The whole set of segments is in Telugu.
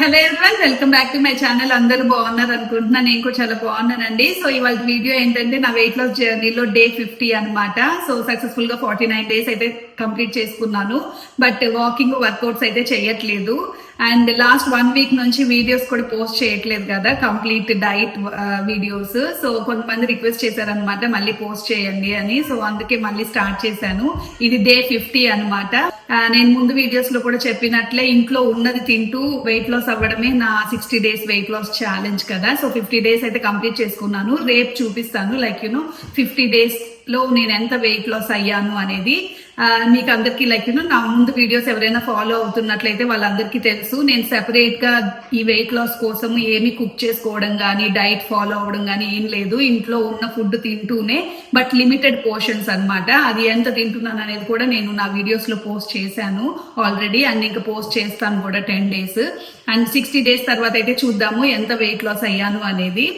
Hello everyone welcome back to my channel అందరూ బాగున్నారు అనుకుంటున్నా నేను కూడా చాలా బాగున్నానండి. సో ఇవాళ వీడియో ఏంటంటే నా వెయిట్ లాస్ జర్నీలో డే ఫిఫ్టీ అన్నమాట. సో సక్సెస్ఫుల్గా ఫార్టీ నైన్ డేస్ అయితే కంప్లీట్ చేసుకున్నాను. బట్ వాకింగ్ వర్కౌట్స్ అయితే చేయట్లేదు. అండ్ లాస్ట్ వన్ వీక్ నుంచి వీడియోస్ కూడా పోస్ట్ చేయట్లేదు కదా కంప్లీట్ డైట్ వీడియోస్ సో కొంతమంది రిక్వెస్ట్ చేశారనమాట మళ్ళీ పోస్ట్ చేయండి అని. సో అందుకే మళ్ళీ స్టార్ట్ చేశాను. ఇది డే ఫిఫ్టీ అనమాట నేను ముందు వీడియోస్లో కూడా చెప్పినట్లే ఇంట్లో ఉన్నది తింటూ వెయిట్ లాస్ అవ్వడమే నా sixty days weight loss challenge కదా. సో ఫిఫ్టీ డేస్ అయితే కంప్లీట్ చేసుకున్నాను. రేపు చూపిస్తాను లైక్ యూనో ఫిఫ్టీ డేస్లో నేను ఎంత వెయిట్ లాస్ అయ్యాను అనేది. మీకు అందరికీ లైక్ యూనో నా ముందు వీడియోస్ ఎవరైనా ఫాలో అవుతున్నట్లయితే వాళ్ళందరికీ తెలుసు. నేను సెపరేట్గా ఈ వెయిట్ లాస్ కోసం ఏమి కుక్ చేసుకోవడం కానీ డైట్ ఫాలో అవ్వడం కానీ ఏం లేదు. ఇంట్లో ఉన్న ఫుడ్ తింటూనే బట్ లిమిటెడ్ పోర్షన్స్ అన్నమాట. అది ఎంత తింటున్నాను అనేది కూడా నేను నా వీడియోస్లో పోస్ట్ చేశాను ఆల్రెడీ అండ్ ఇంకా పోస్ట్ చేస్తాను కూడా ten days and sixty days తర్వాత అయితే చూద్దాము ఎంత వెయిట్ లాస్ అయ్యాను అనేది.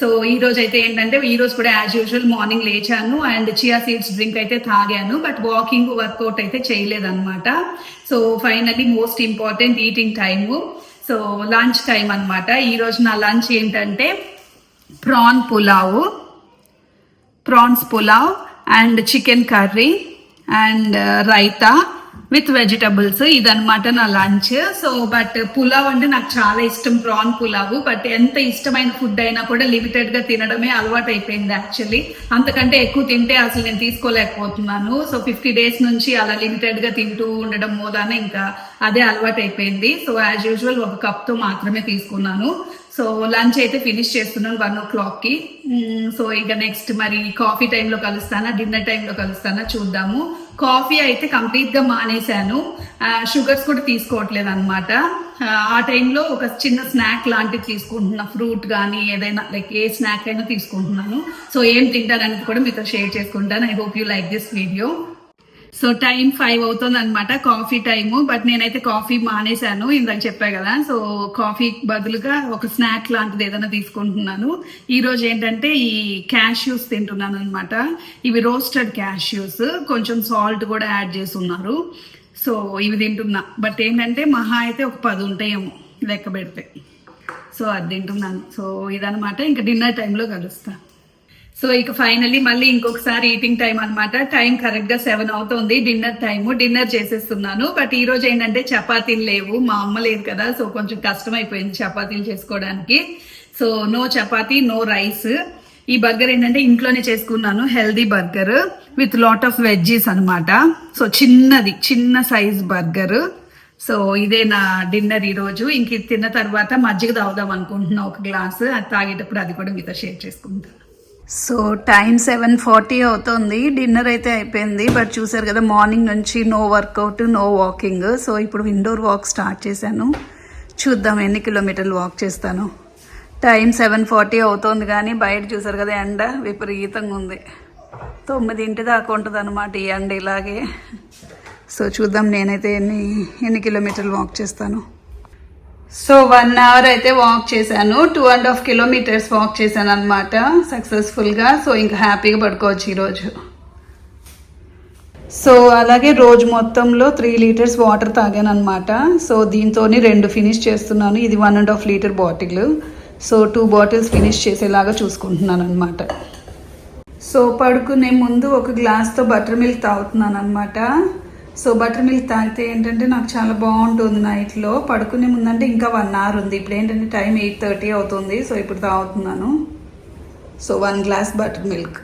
సో ఈ రోజు అయితే ఏంటంటే ఈ రోజు కూడా యాజ్ యూజువల్ మార్నింగ్ లేచాను అండ్ చియా సీడ్స్ డ్రింక్ అయితే తాగాను బట్ వాకింగ్ వర్కౌట్ అయితే చేయలేదన్నమాట. So finally most important eating time so lunch time అన్నమాట. ఈ రోజు నా లంచ్ ఏంటంటే prawn pulao prawns pulao and chicken curry and raita with vegetables ఇదనమాట నా లంచ్. సో బట్ పులావ్ అంటే నాకు చాలా ఇష్టం ప్రాన్ పులావ్. బట్ ఎంత ఇష్టమైన ఫుడ్ అయినా కూడా లిమిటెడ్గా తినడమే అలవాటు అయిపోయింది యాక్చువల్లీ. అంతకంటే ఎక్కువ తింటే అసలు నేను తీసుకోలేకపోతున్నాను. సో ఫిఫ్టీ డేస్ నుంచి అలా లిమిటెడ్గా తింటూ ఉండడం మూలాన ఇంకా అదే అలవాటు అయిపోయింది సో యాజ్ యూజువల్ ఒక కప్తో మాత్రమే తీసుకున్నాను. సో లంచ్ అయితే ఫినిష్ చేస్తున్నాను వన్ ఓ క్లాక్కి సో ఇక నెక్స్ట్ మరి కాఫీ టైంలో కలుస్తానా డిన్నర్ టైంలో కలుస్తానా చూద్దాము. కాఫీ అయితే కంప్లీట్గా మానేశాను. షుగర్స్ కూడా తీసుకోవట్లేదు అనమాట ఆ టైంలో ఒక చిన్న స్నాక్ లాంటివి తీసుకుంటున్నా ఫ్రూట్ కానీ ఏదైనా లైక్ ఏ స్నాక్ అయినా తీసుకుంటున్నాను. సో ఏం తింటాననేది కూడా మీతో షేర్ చేసుకుంటాను. I hope you like this video so time five అవుతుంది అనమాట కాఫీ టైము బట్ నేనైతే కాఫీ మానేశాను ఇందాక చెప్పా కదా. సో కాఫీ బదులుగా ఒక స్నాక్ లాంటిది ఏదైనా తీసుకుంటున్నాను. ఈ రోజు ఏంటంటే ఈ క్యాష్యూస్ తింటున్నాను అనమాట ఇవి రోస్టెడ్ క్యాష్యూస్ కొంచెం సాల్ట్ కూడా యాడ్ చేసి ఉన్నారు సో ఇవి తింటున్నా. బట్ ఏంటంటే మహా అయితే ఒక పది ఉంటాయేమో లెక్క పెడితే. సో అది తింటున్నాను. సో ఇదనమాట ఇంకా డిన్నర్ టైంలో కలుస్తాను సో ఇక ఫైనల్లీ మళ్ళీ ఇంకొకసారి ఈటింగ్ టైం అన్నమాట. టైం కరెక్ట్గా సెవెన్ అవుతుంది. డిన్నర్ టైం డిన్నర్ చేసేస్తున్నాను. బట్ ఈ రోజు ఏంటంటే చపాతీలు లేవు. మా అమ్మ లేదు కదా. సో కొంచెం కష్టం అయిపోయింది చపాతీలు చేసుకోవడానికి. So no chapati no rice ఈ బర్గర్ ఏంటంటే ఇంట్లోనే చేసుకున్నాను. Healthy burger with lot of veggies అనమాట సో చిన్నది చిన్న సైజ్ బర్గర్ సో ఇదే నా డిన్నర్ ఈరోజు ఇంక ఇది తిన్న తర్వాత మజ్జిగ తాగుదాం అనుకుంటున్నా ఒక గ్లాస్ అది తాగేటప్పుడు అది కూడా మీతో షేర్ చేసుకుంటాను సో టైం సెవెన్ ఫార్టీ అవుతుంది. డిన్నర్ అయితే అయిపోయింది. బట్ చూసారు కదా మార్నింగ్ నుంచి no workout no walking so ఇప్పుడు ఇండోర్ వాక్ స్టార్ట్ చేశాను. చూద్దాం ఎన్ని కిలోమీటర్లు వాక్ చేస్తాను. టైం సెవెన్ ఫార్టీ అవుతుంది కానీ బయట చూసారు కదా ఎండ విపరీతంగా ఉంది. తొమ్మిదింటి దాకా ఉంటుంది అనమాట ఈ ఎండ ఇలాగే. సో చూద్దాం నేనైతే ఎన్ని ఎన్ని కిలోమీటర్లు వాక్ చేస్తాను. సో వన్ అవర్ అయితే వాక్ చేశాను. Two and half kilometres walk చేశాను అనమాట సక్సెస్ఫుల్గా సో ఇంకా హ్యాపీగా పడుకోవచ్చు ఈరోజు సో అలాగే రోజు మొత్తంలో త్రీ లీటర్స్ వాటర్ తాగాను అనమాట సో దీంతోనే రెండు ఫినిష్ చేస్తున్నాను. ఇది one and half litre bottle so two bottles finish చేసేలాగా చూసుకుంటున్నాను అనమాట సో పడుకునే ముందు ఒక గ్లాస్తో బటర్ మిల్క్ తాగుతున్నాను అనమాట సో బటర్ మిల్క్ తాగితే ఏంటంటే నాకు చాలా బాగుంటుంది నైట్లో. పడుకునే ముందంటే ఇంకా వన్ అవర్ ఉంది. ఇప్పుడు ఏంటంటే టైం ఎయిట్ థర్టీ అవుతుంది. సో ఇప్పుడు తాగుతున్నాను. So one glass buttermilk.